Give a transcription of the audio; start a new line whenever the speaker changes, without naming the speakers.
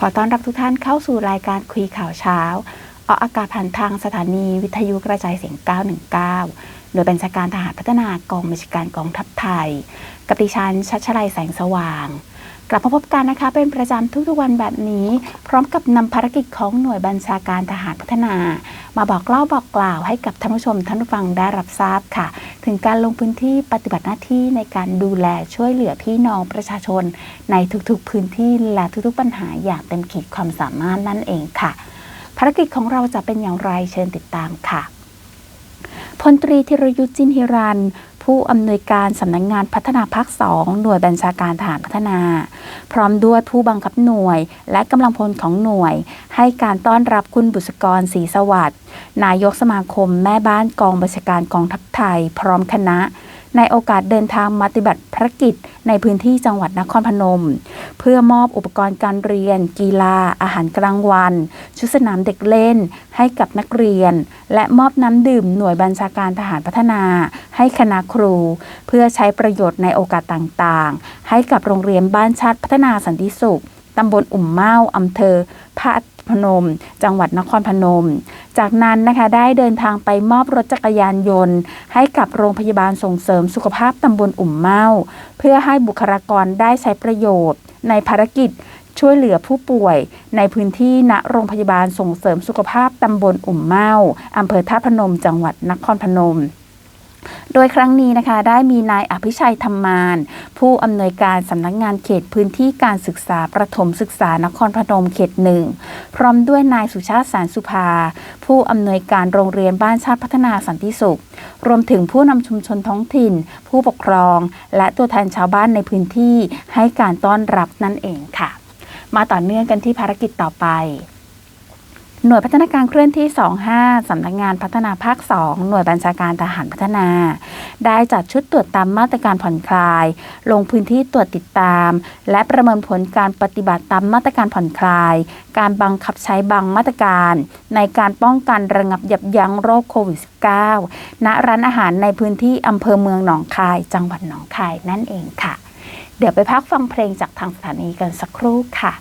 ขอต้อนรับทุกท่านเข้าสู่รายการคุยข่าวเช้า ออกอากาศผ่านทางสถานีวิทยุกระจายเสียง 919 โดยเป็นชาการทหารพัฒนากองบัญชาการกองทัพไทย กับดิฉันชัชลัยแสงสว่าง กลับมาพบกันนะคะ เป็นประจำทุกๆวันแบบนี้ พร้อมกับนำภารกิจของหน่วยบัญชาการทหารพัฒนา มาบอกเล่าบอกกล่าวให้กับท่านผู้ชมท่านผู้ฟังได้รับทราบค่ะ ถึงการลงพื้นที่ปฏิบัติหน้าที่ในการดูแลช่วยเหลือพี่น้องประชาชน ในทุกๆพื้นที่และทุกๆปัญหาอย่างเต็มขีดความสามารถนั่นเองค่ะ ภารกิจของเราจะเป็นอย่างไรเชิญติดตามค่ะพลตรีธีรยุทธ์จินฮิรัน ผู้อำนวยการสำนักงงานพัฒนาภาค2หน่วยบัญชาการทหารพัฒนา พร้อมด้วยผู้บังคับหน่วย และกำลังพลของหน่วย ให้การต้อนรับคุณบุษกรศรีสวัสดิ์นายกสมาคมแม่บ้านกองบัญชาการกองทัพไทย พร้อมคณะในโอกาสเดินทางมาปฏิบัติภารกิจในพื้นที่จังหวัดนครพนม เพื่อมอบอุปกรณ์การเรียน กีฬา อาหารกลางวัน ชุดสนามเด็กเล่นให้กับนักเรียน และมอบน้ำดื่มหน่วยบัญชาการทหารพัฒนา ให้คณะครู เพื่อใช้ประโยชน์ในโอกาสต่างๆ ให้กับโรงเรียนบ้านชาติพัฒนาสันติสุขตำบลอุ่มเม้าอำเภอพระพนม จังหวัดนครพนม จากนั้นนะคะได้เดินทางไปมอบรถจักรยานยนต์ ให้กับโรงพยาบาลส่งเสริมสุขภาพตำบลอุ่มเม้าเพื่อให้บุคลากรได้ใช้ประโยชน์ ในภารกิจช่วยเหลือผู้ป่วย ในพื้นที่ณโรงพยาบาลส่งเสริมสุขภาพตำบลอุ่มเม้าอำเภอท่าพนม จังหวัดนครพนม โดยครั้งนี้นะคะได้มีนายอภิชัยธรรมาน ผู้อำนวยการสำนักงงานเขตพื้นที่การศึกษาประถมศึกษานครพนมเขตหนึ่งพร้อมด้วยนายสุชาติสารสุภา ผู้อำนวยการโรงเรียนบ้านชาติพัฒนาสันติสุข รวมถึงผู้นำชุมชนท้องถิ่น ผู้ปกครอง และตัวแทนชาวบ้านในพื้นที่ให้การต้อนรับนั่นเองค่ะ มาต่อเนื่องกันที่ภารกิจต่อไป หน่วยพัฒนาการเคลื่อนที่ 25 สำนักงานพัฒนาภาค 2 หน่วยบัญชาการทหารพัฒนา ได้จัดชุดตรวจตามมาตรการผ่อนคลาย ลงพื้นที่ตรวจติดตาม และประเมินผลการปฏิบัติตามมาตรการผ่อนคลาย การบังคับใช้บางมาตรการ ในการป้องกันระงับยับยั้งโรคโควิด -19 ณร้านอาหารในพื้นที่อำเภอเมืองหนองคาย จังหวัดหนองคายนั่นเองค่ะ เดี๋ยวไปพักฟังเพลงจากทางสถานีกันสักครู่ค่ะ